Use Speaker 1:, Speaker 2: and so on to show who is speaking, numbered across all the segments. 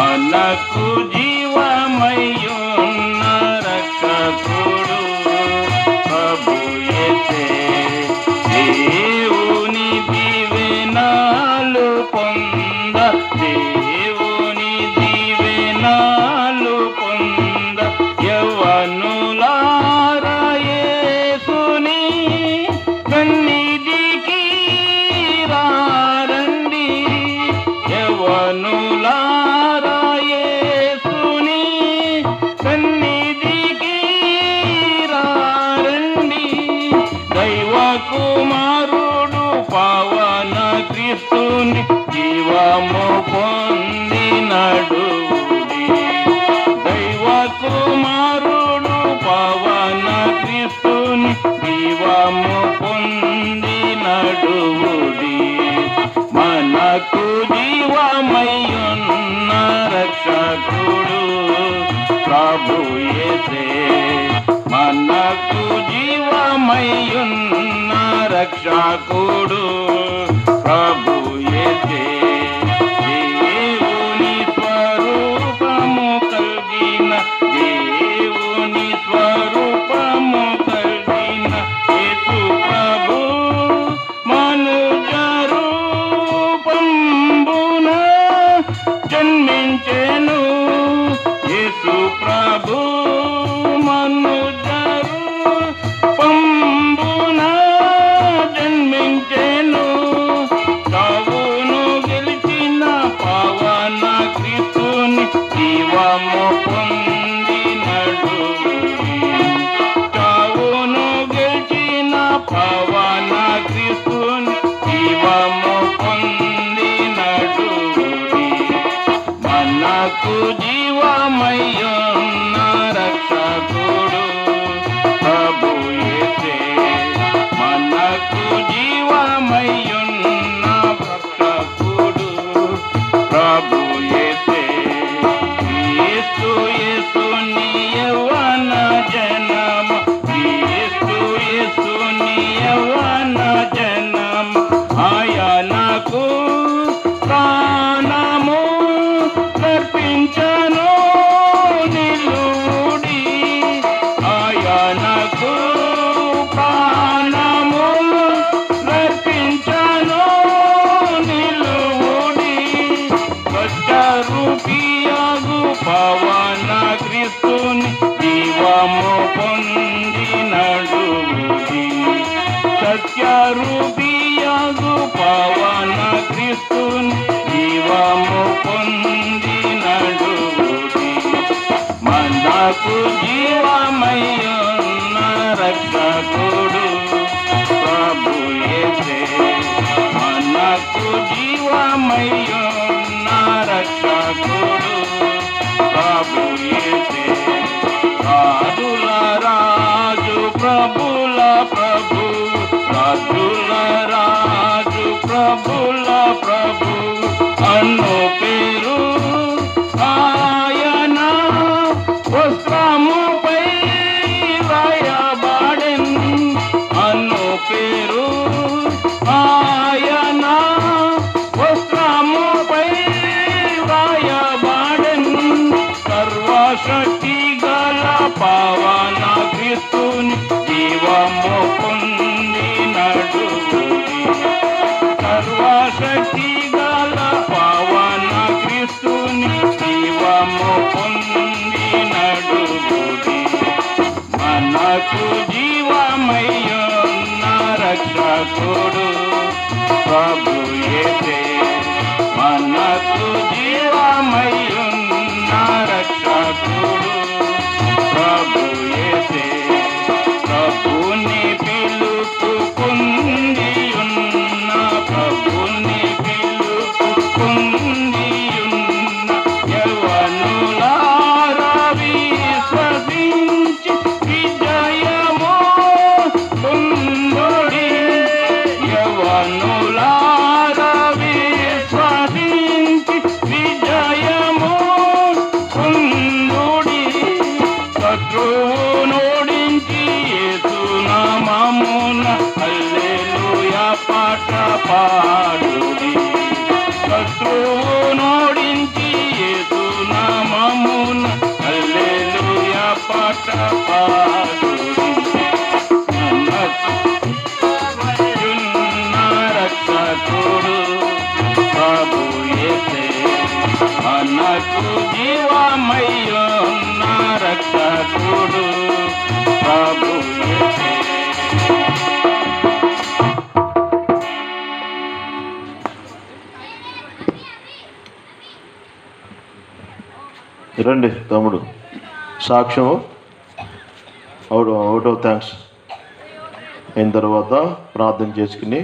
Speaker 1: మనకు జీవమయ్యున్న రక్షకుడు ప్రభు యేసే దేవుని దీవెనాలు పొంద కుమారుడు పవన క్రిస్తుని జీవము పొందినడు దైవ కుమారుడు పవన క్రిస్తుని జీవము పొందినడువుడి మనకు జీవమయ్యున్న రక్షకుడు ప్రభు యేసే. మనకు జీవమయ్యున్న రక్షకుడు ప్రభు దేవుని స్వరూపము కలిగిన దేవుని స్వరూపము కలిగిన యేసు ప్రభు మనుజ రూపంబున జన్మించెను. యేసు ప్రభు సత్యరూపియాగు పవన క్రిస్తుని జీవము పొందినడు మనకు జీవమయ్యున్న రక్షకుడు సర్వశక్తి గల పవన క్రిస్తుని జీవము పొందినడు సర్వశక్తి గల పవన క్రిస్తుని జీవము పొందినడు మనకు జీవమయ్యున్న రక్షకుడు ప్రభు యేసే మనకు జీవమయ్యున్న రక్షకుడు ప్రభు
Speaker 2: రండి తమ్ముడు. సాక్ష్యం అవుట్ అవుట్ ఆఫ్ థ్యాంక్స్ అయిన తర్వాత ప్రార్థన చేసుకుని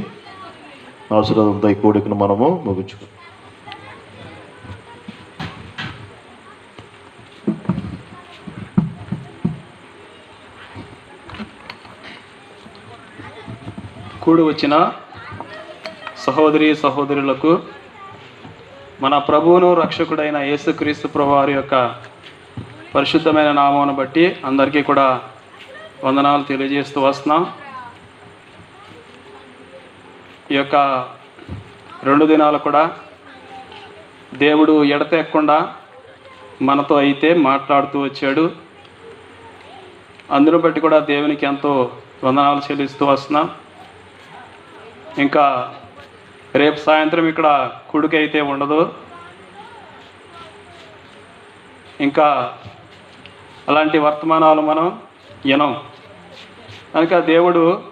Speaker 2: ఆశీర్వాదంతో ఈ కోడికను మనము ముగించుకో
Speaker 3: కూడి వచ్చిన సహోదరి సహోదరులకు మన ప్రభువును రక్షకుడైన యేసుక్రీస్తు ప్రభువారి యొక్క పరిశుద్ధమైన నామాను బట్టి అందరికీ కూడా వందనాలు తెలియజేస్తూ వస్తున్నాం. ఈ యొక్క రెండు దినాలు కూడా దేవుడు ఎడతెక్కకుండా మనతో అయితే మాట్లాడుతూ వచ్చాడు. అందును బట్టి కూడా దేవునికి ఎంతో వందనాలు చెల్లిస్తూ వస్తున్నాం. ఇంకా రేపు సాయంత్రం ఇక్కడ కుడికి అయితే ఉండదు. ఇంకా అలాంటి వర్తమానాలు మనం వినం. కనుక దేవుడు